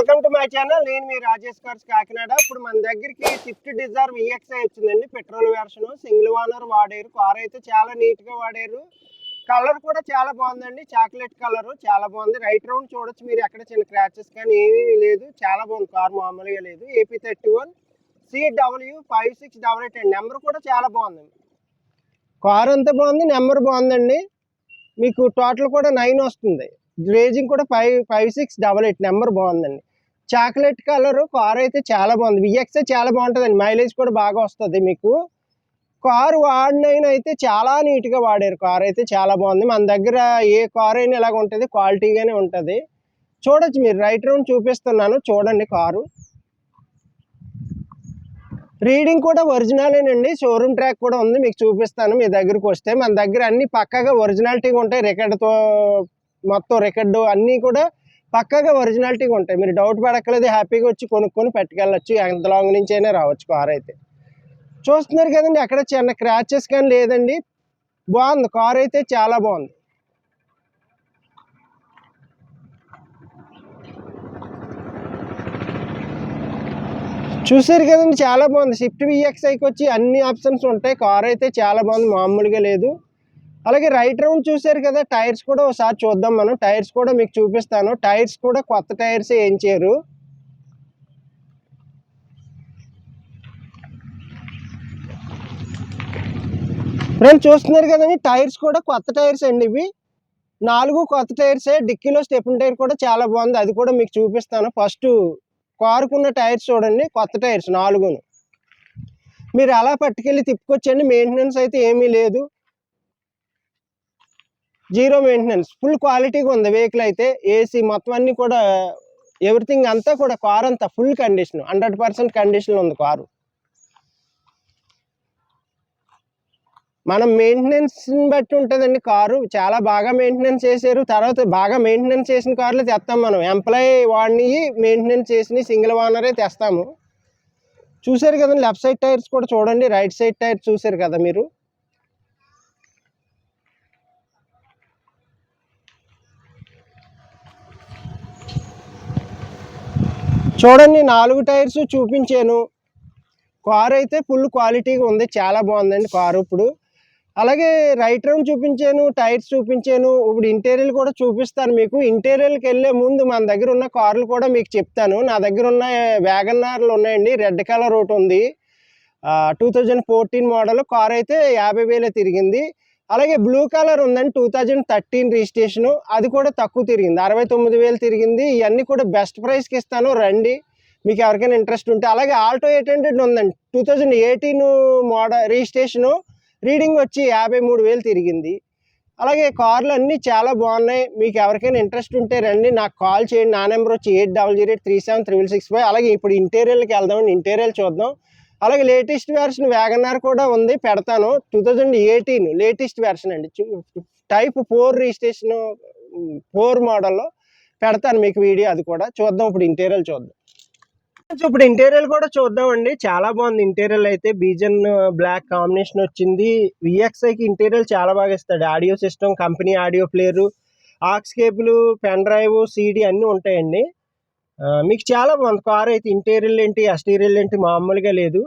Welcome to my channel నేను మీ Rajesh cars Kakinada. ఇప్పుడు మన దగ్గరికి స్విఫ్ట్ డిజైర్ విఎక్స్ఐ వచ్చిందండి. పెట్రోల్ వెర్షన్ సింగిల్ ఓనర్ వాడారు. కార్ అయితే చాలా నీట్గా వాడారు. కలర్ కూడా చాలా బాగుందండి. చాక్లెట్ కలర్ చాలా బాగుంది. రైట్ రౌండ్ చూడొచ్చు మీరు ఎక్కడ చిన్న క్రాచెస్ కానీ ఏమీ లేదు. చాలా బాగుంది. కార్ మామూలుగా లేదు. AP thirty one CW five six double eight అండి. నెంబర్ కూడా చాలా బాగుందండి కార్ అంతా బాగుంది? నెంబర్ బాగుందండి. మీకు టోటల్ కూడా నైన్ వస్తుంది. రేజింగ్ కూడా five five six double eight number బాగుందండి. చాక్లెట్ కలర్ కార్ అయితే చాలా బాగుంది. విఎక్సే చాలా బాగుంటుందండి. మైలేజ్ కూడా బాగా వస్తుంది మీకు. కారు వాడినైనా అయితే చాలా నీట్గా వాడారు. కార్ అయితే చాలా బాగుంది. మన దగ్గర ఏ కార్ అయినా ఇలాగ ఉంటుంది. క్వాలిటీగానే ఉంటుంది. చూడొచ్చు మీరు. రైట్ రౌండ్ చూపిస్తున్నాను. చూడండి కారు. రీడింగ్ కూడా ఒరిజినలేనండి షోరూమ్ ట్రాక్ కూడా ఉంది. మీకు చూపిస్తాను. మీ దగ్గరకు వస్తే మన దగ్గర అన్ని పక్కగా ఒరిజినాలిటీగా ఉంటాయి. రికార్డ్తో మొత్తం రికార్డు అన్నీ కూడా పక్కగా ఒరిజినాలిటీగా ఉంటాయి. మీరు డౌట్ పడక్కలేదు హ్యాపీగా వచ్చి కొనుక్కొని పెట్టుకెళ్ళచ్చు. ఎంత లాంగ్ నుంచి అయినా రావచ్చు కార్ అయితే. చూస్తున్నారు కదండి అక్కడ చిన్న క్రాచెస్ కానీ లేదండి. బాగుంది. కార్ అయితే చాలా బాగుంది. చూసారు కదండి చాలా బాగుంది. స్విఫ్ట్ విఎక్స్ఐకి వచ్చి అన్ని ఆప్షన్స్ ఉంటాయి. కార్ అయితే చాలా బాగుంది. మామూలుగా లేదు. అలాగే రైట్ రౌండ్ చూసారు కదా టైర్స్ కూడా ఒకసారి చూద్దాం మనం. టైర్స్ కూడా మీకు చూపిస్తాను. టైర్స్ కూడా కొత్త టైర్స్ వేయించారు ఫ్రెండ్స్ చూస్తున్నారు కదండి టైర్స్ కూడా కొత్త టైర్స్ అండి ఇవి. నాలుగు కొత్త టైర్సే డిక్కీలో స్టెప్పిన్ టైర్ కూడా చాలా బాగుంది. అది కూడా మీకు చూపిస్తాను. ఫస్ట్ కారుకున్న టైర్స్ చూడండి కొత్త టైర్స్ నాలుగును. మీరు అలా పట్టుకెళ్ళి తిప్పుకొచ్చండి. మెయింటెనెన్స్ అయితే ఏమీ లేదు. జీరో మెయింటెనెన్స్ ఫుల్ క్వాలిటీగా ఉంది. వెహికల్ అయితే ఏసీ మొత్తం అన్నీ కూడా ఎవ్రీథింగ్ అంతా కూడా కార్ అంతా ఫుల్ కండిషన్ హండ్రెడ్ పర్సెంట్ కండిషన్లో ఉంది కారు మనం మెయింటెనెన్స్ని బట్టి ఉంటుందండి కారు. చాలా బాగా మెయింటెనెన్స్ చేశారు. తర్వాత బాగా మెయింటెనెన్స్ చేసిన కార్లు తెస్తాం మనం. ఎంప్లాయీ వాడిని మెయింటెనెన్స్ చేసిన సింగిల్ ఓనరే తెస్తాము. చూసారు కదండి లెఫ్ట్ సైడ్ టైర్స్ కూడా చూడండి రైట్ సైడ్ టైర్ చూసారు కదా మీరు. చూడండి నాలుగు టైర్స్ చూపించాను. కారు అయితే ఫుల్ క్వాలిటీగా ఉంది చాలా బాగుందండి కారు ఇప్పుడు. అలాగే రైట్ రౌండ్ చూపించాను టైర్స్ చూపించాను. ఇప్పుడు ఇంటీరియర్ కూడా చూపిస్తాను మీకు. ఇంటీరియర్కి వెళ్ళే ముందు మన దగ్గర ఉన్న కార్లు కూడా మీకు చెప్తాను. నా దగ్గర ఉన్న వ్యాగన్నార్లు ఉన్నాయండి రెడ్ కలర్ ఒకటి ఉంది. Two thousand fourteen model car అయితే యాభై వేలే తిరిగింది. అలాగే బ్లూ కలర్ ఉందండి టూ థౌజండ్ థర్టీన్ రిజిస్ట్రేషన్. అది కూడా తక్కువ తిరిగింది. అరవై తొమ్మిది వేలు తిరిగింది. ఇవన్నీ కూడా బెస్ట్ ప్రైస్కి ఇస్తాను. రండి. మీకు ఎవరికైనా ఇంట్రెస్ట్ ఉంటే. అలాగే ఆల్టో ఎయిట్ హండ్రెడ్ ఉందండి. Two thousand eighteen model registration. Reading వచ్చి యాభై మూడు వేలు తిరిగింది. అలాగే కార్లు అన్నీ చాలా బాగున్నాయి. మీకు ఎవరికైనా ఇంట్రెస్ట్ ఉంటే రండి. నాకు కాల్ చేయండి. నా నెంబర్ వచ్చి eight double zero eight three seven triple six five. అలాగే ఇప్పుడు ఇంటీరియల్కి వెళ్దాం ఇంటీరియల్ చూద్దాం. అలాగే లేటెస్ట్ వెర్షన్ వ్యాగనార్ కూడా ఉంది పెడతాను. Two thousand eighteen latest version అండి. టైప్ ఫోర్ రిజిస్ట్రేషన్ ఫోర్ మోడల్లో పెడతాను మీకు వీడియో అది కూడా. చూద్దాం ఇప్పుడు ఇంటీరియర్ చూద్దాం. ఇప్పుడు ఇంటీరియర్ కూడా చూద్దామండి. చాలా బాగుంది ఇంటీరియర్ అయితే. బీజన్ బ్లాక్ కాంబినేషన్ వచ్చింది. విఎక్స్ఐకి ఇంటీరియర్ చాలా బాగా ఇస్తాడు. Audio system company audio player aux cable pen drive CD అన్నీ ఉంటాయండి. మీకు చాలా బాగుంది. కార్ అయితే ఇంటీరియల్ ఏంటి ఎస్టీరియల్ ఏంటి మామూలుగా లేదు.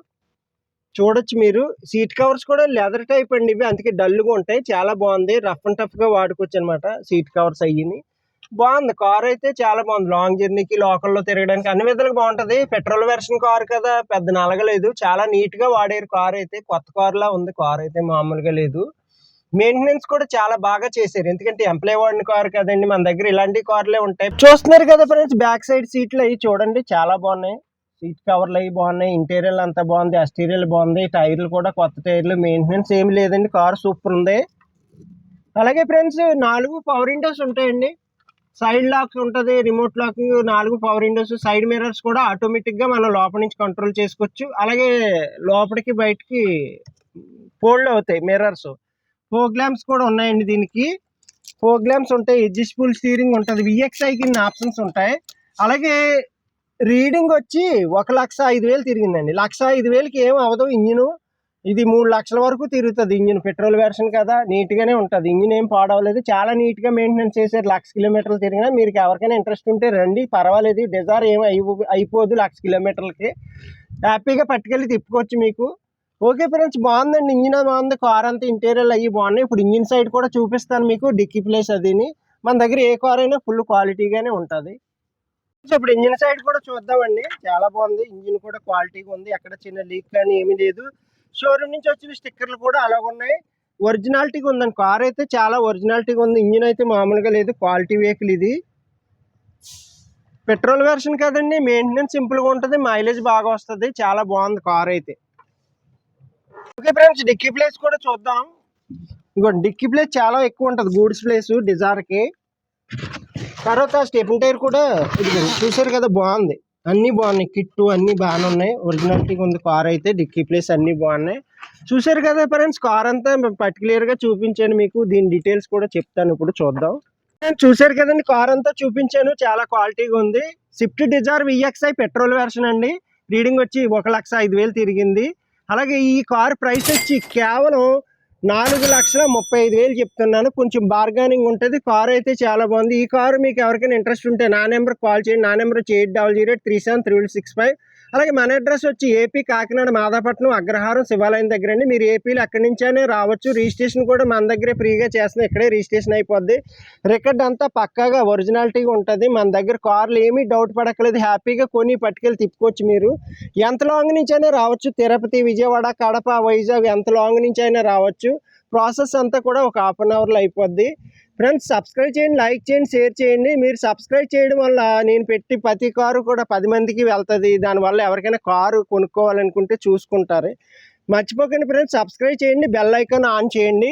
చూడొచ్చు మీరు. సీట్ కవర్స్ కూడా లెదర్ టైప్ అండి ఇవి. అందుకే డల్గా ఉంటాయి. చాలా బాగుంది. రఫ్ అండ్ టఫ్గా వాడుకోవచ్చు అనమాట సీట్ కవర్స్ అయ్యి బాగుంది. కార్ అయితే చాలా బాగుంది. లాంగ్ జర్నీకి లోకల్లో తిరగడానికి అన్ని విధాలుగా బాగుంటుంది. పెట్రోల్ వెర్షన్ కార్ కదా. పెద్ద నలగలేదు. చాలా నీట్గా వాడారు కార్ అయితే. కొత్త కార్ లా ఉంది. కార్ అయితే మామూలుగా లేదు. మెయింటెనెన్స్ కూడా చాలా బాగా చేశారు. ఎందుకంటే ఎంప్లాయ్ వాడిన కార్ కదండి మన దగ్గర ఇలాంటి కార్లే ఉంటాయి. చూస్తున్నారు కదా ఫ్రెండ్స్ బ్యాక్ సైడ్ సీట్లు అవి చూడండి చాలా బాగున్నాయి. సీట్ కవర్లు అవి బాగున్నాయి. ఇంటీరియర్ అంతా బాగుంది. ఎక్స్టీరియర్ బాగుంది. టైర్లు కూడా కొత్త టైర్లు మెయింటెనెన్స్ ఏమి లేదండి. కార్ సూపర్ ఉంది. అలాగే ఫ్రెండ్స్ నాలుగు పవర్ విండోస్ ఉంటాయండి. సైడ్ లాక్ ఉంటుంది రిమోట్ లాకింగ్ నాలుగు పవర్ విండోస్ సైడ్ మిర్రర్స్ కూడా ఆటోమేటిక్గా మనం లోపల నుంచి కంట్రోల్ చేసుకోవచ్చు. అలాగే లోపలికి బయటికి ఫోల్డ్ అవుతాయి మిర్రర్స్ ప్రోగ్రామ్స్ కూడా ఉన్నాయండి దీనికి. ప్రోగ్రామ్స్ ఉంటాయి అడ్జస్టబుల్ స్టీరింగ్ ఉంటుంది విఎక్స్ఐ కింద ఆప్షన్స్ ఉంటాయి. అలాగే రీడింగ్ వచ్చి ఒక లక్ష ఐదు వేలు తిరిగిందండి. లక్ష ఐదు వేలకి ఏం అవ్వదు ఇంజిను. ఇది మూడు లక్షల వరకు తిరుగుతుంది ఇంజిన్. పెట్రోల్ వెర్షన్ కదా నీట్గానే ఉంటుంది. ఇంజిన్ ఏం పాడవలేదు. చాలా నీట్గా మెయింటెనెన్స్ చేశారు. లక్ష కిలోమీటర్లు తిరిగినా మీరు ఎవరికైనా ఇంట్రెస్ట్ ఉంటే రండి. పర్వాలేదు. డిజైర్ ఏం అయిపో అయిపోదు లక్ష కిలోమీటర్లకి. హ్యాపీగా పట్టుకెళ్ళి తిప్పుకోవచ్చు మీకు. ఓకే ఫ్రెండ్స్ బాగుందండి. ఇంజిన్ బాగుంది. కార్ అంతా ఇంటీరియర్ అయ్యి బాగున్నాయి. ఇప్పుడు ఇంజిన్ సైడ్ కూడా చూపిస్తాను మీకు. డిక్కీ ప్లేస్ అదిని మన దగ్గర ఏ కార్ అయినా ఫుల్ క్వాలిటీగానే ఉంటుంది. సో ఇప్పుడు ఇంజిన్ సైడ్ కూడా చూద్దామండి. చాలా బాగుంది. ఇంజిన్ కూడా క్వాలిటీగా ఉంది. ఎక్కడ చిన్న లీక్ కానీ ఏమీ లేదు. షోరూమ్ నుంచి వచ్చిన స్టిక్కర్లు కూడా అలాగ ఉన్నాయి. ఒరిజినాలిటీగా ఉందండి. కార్ అయితే చాలా ఒరిజినాలిటీగా ఉంది. ఇంజిన్ అయితే మామూలుగా లేదు. క్వాలిటీ వెహికల్ ఇది. పెట్రోల్ వెర్షన్ కదండి. మెయింటెనెన్స్ సింపుల్గా ఉంటుంది. మైలేజ్ బాగా వస్తుంది. చాలా బాగుంది కార్ అయితే. ఓకే ఫ్రెండ్స్ డిక్కీ ప్లేస్ కూడా చూద్దాం. ఇదిగోండి డిక్కీ ప్లేస్ చాలా ఎక్కువ ఉంటుంది గూడ్స్ ప్లేస్ డిజార్కి. తర్వాత స్టెఫిన్ టైర్ కూడా ఇది చూసారు కదా బాగుంది. అన్నీ బాగున్నాయి కిట్టు అన్నీ బాగానే ఉన్నాయి. ఒరిజినాలిటీగా ఉంది కార్ అయితే డిక్కీ ప్లేస్ అన్నీ బాగున్నాయి. చూసారు కదా ఫ్రెండ్స్ కార్ అంతా పర్టికులర్గా చూపించాను మీకు. దీని డీటెయిల్స్ కూడా చెప్తాను ఇప్పుడు చూద్దాం. నేను చూసారు కదండి కార్ అంతా చూపించాను చాలా క్వాలిటీగా ఉంది. Swift Dzire VXI petrol version అండి. రీడింగ్ వచ్చి ఒక లక్ష ఐదు వేలు తిరిగింది. అలాగే ఈ కార్ ప్రైస్ వచ్చి కేవలం నాలుగు లక్షల ముప్పై ఐదు వేలు చెప్తున్నాను. కొంచెం బార్గానింగ్ ఉంటుంది. కార్ అయితే చాలా బాగుంది. ఈ కారు మీకు ఎవరికైనా ఇంట్రెస్ట్ ఉంటే నా నెంబర్ కాల్ చేయండి. నా నెంబర్ వచ్చి eight double zero three seven three six five అలాగే మన అడ్రస్ వచ్చి ఏపీ కాకినాడ మాదాపట్నం అగ్రహారం శివాలయం దగ్గర అండి. మీరు ఏపీలో అక్కడి నుంచైనా రావచ్చు. రిజిస్ట్రేషన్ కూడా మన దగ్గరే ఫ్రీగా చేస్తున్నాం. ఇక్కడే రిజిస్ట్రేషన్ అయిపోద్ది. రికార్డ్ అంతా పక్కాగా ఒరిజినాలిటీగా ఉంటుంది. మన దగ్గర కార్లు ఏమీ డౌట్ పడక్కలేదు హ్యాపీగా కొని పట్టుకెళ్ళి తిప్పుకోవచ్చు మీరు. ఎంత లాంగ్ నుంచి అయినా రావచ్చు. తిరుపతి విజయవాడ కడప వైజాగ్ ఎంత లాంగ్ నుంచి అయినా రావచ్చు. ప్రాసెస్ అంతా కూడా ఒక హాఫ్ అన్ అవర్లో అయిపోద్ది. ఫ్రెండ్స్ సబ్స్క్రైబ్ చేయండి లైక్ చేయండి షేర్ చేయండి. మీరు సబ్స్క్రైబ్ చేయడం వల్ల నేను పెట్టి ప్రతి కారు కూడా పది మందికి వెళ్తుంది. దానివల్ల ఎవరికైనా కారు కొనుక్కోవాలనుకుంటే చూసుకుంటారు. మర్చిపోకండి ఫ్రెండ్స్ సబ్స్క్రైబ్ చేయండి బెల్ ఐకాన్ ఆన్ చేయండి.